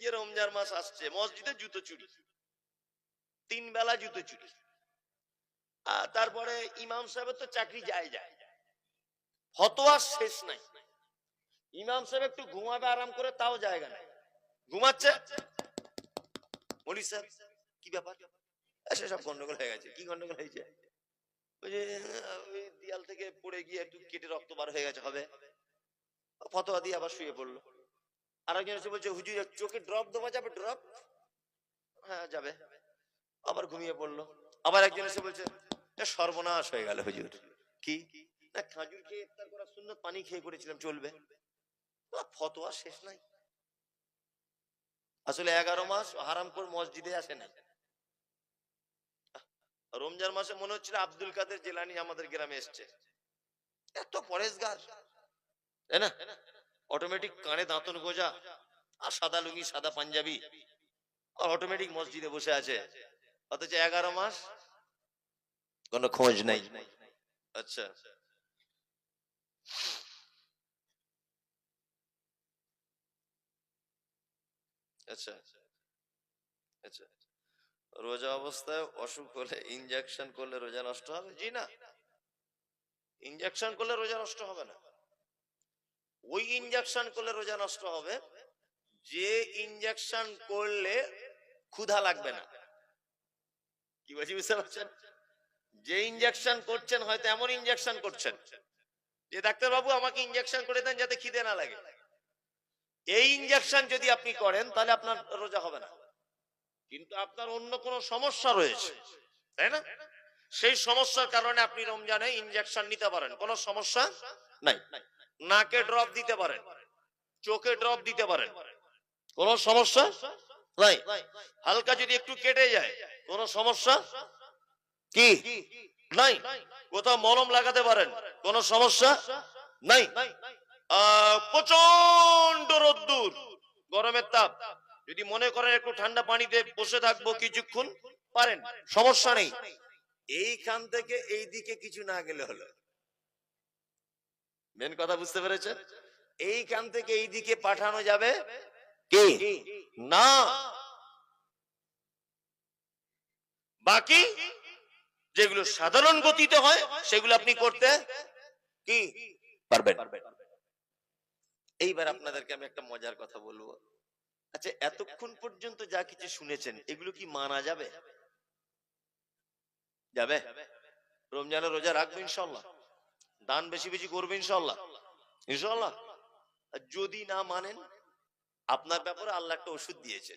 যে রমজান মাস আসছে, মসজিদে জুতো চুরি, তিন বেলা জুতো চুরি। আর তারপরে ইমাম সাহেবের তো চাকরি যায় যায়। ফতোয়ার শেষ নাই। ইমাম সাহেব একটু ঘুমাবে আরাম করে, তাও জায়গা নাই। ঘুমাচ্ছে? বলি স্যার কি ব্যাপার? আচ্ছা সব গন্ডগোল হয়ে গেছে। কি গন্ডগোল হয়েছে? ওই যে, ওই দেয়াল থেকে পড়ে গিয়ে একটু কেটে রক্ত বার হয়ে গেছে, হবে। ফতোয়া দিয়ে আবার শুয়ে পড়ল। আর একজন এসে বলছে, হুজুর চোখে ড্রপ দেওয়া যাবে ড্রপ হ্যাঁ যাবে। আবার ঘুমিয়ে পড়ল। আবার একজন এসে বলছে সর্বনাশ হয়ে গেল, হুজুর। কি? না খেয়ে ইফতার পানি খেয়ে করেছিলাম, চলবে। ফতোয়া শেষ নাই। আসলে এগারো মাস হারাম করে মসজিদে আসে না। রমজান মাসে মনে হচ্ছিল আব্দুল কাদের জেলানি আমাদের গ্রামে এসছে। এত পরেশগার। তাই না? অটোমেটিক কানে দাঁতন গোজা আর সাদা লুঙ্গি, সাদা পাঞ্জাবি। আর অটোমেটিক মসজিদে বসে আছে। অথচ এগারো মাস কোনো খোঁজ নাই। আচ্ছা। আচ্ছা। আচ্ছা। রোজা অবস্থায় অসুখ হলে ইনজেকশন করলে রোজা নষ্ট হবে? জি না। ইনজেকশন করলে রোজা নষ্ট হবে না। ওই ইনজেকশন করলে রোজা নষ্ট হবে, যে ইনজেকশন করলে ক্ষুধা লাগবে না। কি বলছি বুঝতে পারছেন? যে ইনজেকশন করছেন হয়তো এমন ইনজেকশন করছেন, যে ডাক্তার বাবু আমাকে ইনজেকশন করে দেন যাতে খিদে না লাগে। এই ইনজেকশন যদি আপনি করেন, তাহলে আপনার রোজা হবে না। কিন্তু আপনার অন্য কোনো সমস্যা রয়েছে, তাই না? সেই সমস্যার কারণে আপনি রমজানে ইনজেকশন নিতে পারেন। কোনো সমস্যা নাই। নাকে ড্রপ দিতে পারেন। চোখে ড্রপ দিতে পারেন। কোনো সমস্যা নাই। হালকা যদি একটু কেটে যায়, কোনো সমস্যা কি? নাই। কোথাও মলম লাগাতে পারেন, কোনো সমস্যা নাই। প্রচণ্ড রোদ্দুর, গরমের তাপ। যদি মনে করেন একটু ঠান্ডা পানিতে বসে থাকব কিছুক্ষণ, পারেন। সমস্যা নেই। এইখান থেকে এই দিকে কিছু না গেলে হলো। মেন কথা বুঝতে পেরেছেন? এইখান থেকে এই দিকে পাঠানো যাবে কি? না। বাকি যেগুলো সাধারণ গতিতে হয়, সেগুলো আপনি করতে কি পারবেন। এইবার আপনাদেরকে আমি একটা মজার কথা বলব। আচ্ছা এতক্ষণ পর্যন্ত যা কিছু শুনেছেন, এগুলো কি মানা যাবে? যাবে? রমজানে রোজা রাখব ইনশাল্লাহ দান বেশি বেশি করবে ইনশাল্লাহ ইনশাল্লাহ যদি না মানেন, আপনার ব্যাপারে আল্লাহ একটা ওষুধ দিয়েছে